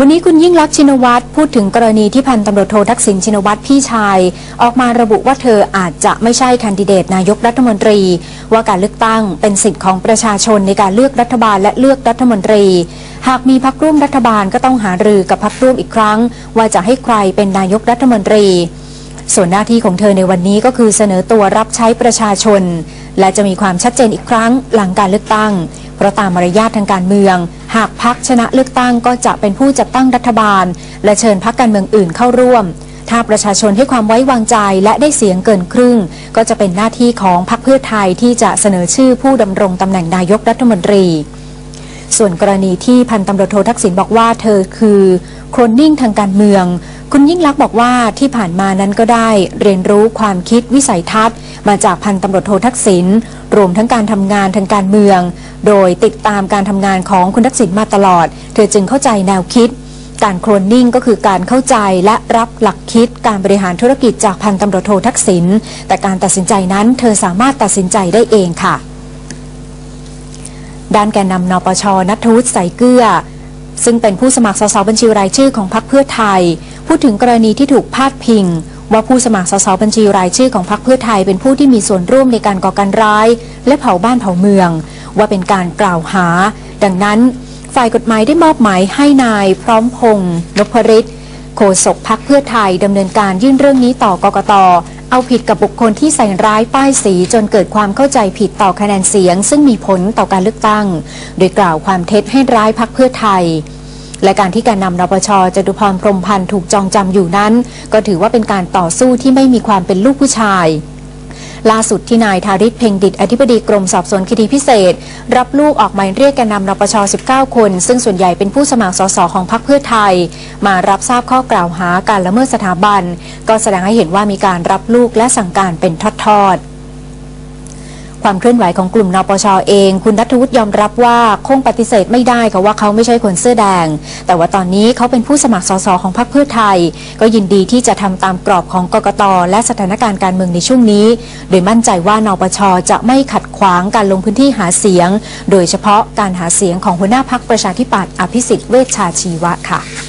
วันนี้คุณยิ่งลักษณ์ชินวัตรพูดถึงกรณีที่พันตำรวจโททักษิณชินวัตรพี่ชาย ออกมาระบุว่าเธออาจจะไม่ใช่แคนดิเดตนายกรัฐมนตรี ว่าการเลือกตั้งเป็นสิทธิ์ของประชาชนในการเลือกรัฐบาลและเลือกรัฐมนตรี หากมีพักร่วมรัฐบาลก็ต้องหารือกับพักร่วมอีกครั้ง ว่าจะให้ใครเป็นนายกรัฐมนตรี ส่วนหน้าที่ของเธอในวันนี้ก็คือเสนอตัวรับใช้ประชาชน และจะมีความชัดเจนอีกครั้งหลังการเลือกตั้ง เพราะตามมารยาททางการเมือง หากพักชนะเลือกตั้งก็จะเป็นผู้จัดตั้งรัฐบาล และเชิญพักการเมืองอื่นเข้าร่วม ถ้าประชาชนให้ความไว้วางใจและได้เสียงเกินครึ่ง ก็จะเป็นหน้าที่ของพรรคเพื่อไทยที่จะเสนอชื่อผู้ดำรงตำแหน่งนายกรัฐมนตรีส่วนกรณีที่พันตำรวจโททักษิณบอกว่าเธอคือ โคลนนิ่งทางการเมือง คุณยิ่งลักษณ์บอกว่าที่ผ่านมานั้นก็ได้เรียนรู้ความคิดวิสัยทัศน์ มาจากพันตำรวจโททักษิณรวมทั้งการทำงานทางการเมือง โดยติดตามการทำงานของคุณทักษิณมาตลอด เธอจึงเข้าใจแนวคิด การโคลนนิ่งก็คือการเข้าใจและรับหลักคิดการบริหารธุรกิจจากพันตำรวจโททักษิณแต่การตัดสินใจนั้น เธอสามารถตัดสินใจได้เองค่ะ ด้านแกนนำนปชนัทวุฒิใสเกลือซึ่งเป็นผู้สมัครสสบัญชีรายชื่อของพรรคเพื่อไทย พูดถึงกรณีที่ถูกพาดพิง ว่าผู้สมัครสสบัญชีรายชื่อของพรรคเพื่อไทยเป็นผู้ที่มีส่วนร่วมในการก่อการร้าย และเผาบ้านเผาเมือง ว่าเป็นการกล่าวหา ดังนั้น ฝ่ายกฎหมายได้มอบหมายให้นาย พร้อมพงษ์นพริตโฆษกพักเพื่อไทยดำเนินการยื่นเรื่องนี้ต่อกกตเอาผิดกับบุคคลที่ใส่ร้ายป้ายสีจนเกิดความเข้าใจผิดต่อคะแนนเสียง ซึ่งมีผลต่อการเลือกตั้ง โดยกล่าวความเท็จให้ร้ายพักเพื่อไทย และการที่การนำนปชจตุพรพรมพันธ์ถูกจองจำอยู่นั้น ก็ถือว่าเป็นการต่อสู้ที่ไม่มีความเป็นลูกผู้ชายล่าสุดที่นายทาริศเพ่งดิตอธิบดีกรมสอบสวนคดีพิเศษ รับลูกออกหมายเรียกแกนนำนปช 19 คน ซึ่งส่วนใหญ่เป็นผู้สมัครสสของพรรคเพื่อไทย มารับทราบข้อกล่าวหาการละเมิดสถาบัน ก็แสดงให้เห็นว่ามีการรับลูกและสั่งการเป็นทอดๆ ความเคลื่อนไหวของกลุ่มนปชเอง คุณนัทวุฒิยอมรับว่าคงปฏิเสธไม่ได้ค่ะว่าเขาไม่ใช่คนเสื้อแดง แต่ว่าตอนนี้เขาเป็นผู้สมัครสสของพรรคเพื่อไทย ก็ยินดีที่จะทำตามกรอบของกกตและสถานการณ์การเมืองในช่วงนี้ โดยมั่นใจว่านปชจะไม่ขัดขวางการลงพื้นที่หาเสียง โดยเฉพาะการหาเสียงของหัวหน้าพักประชาธิปัตย์อภิสิทธิ์เวชชาชีวะค่ะ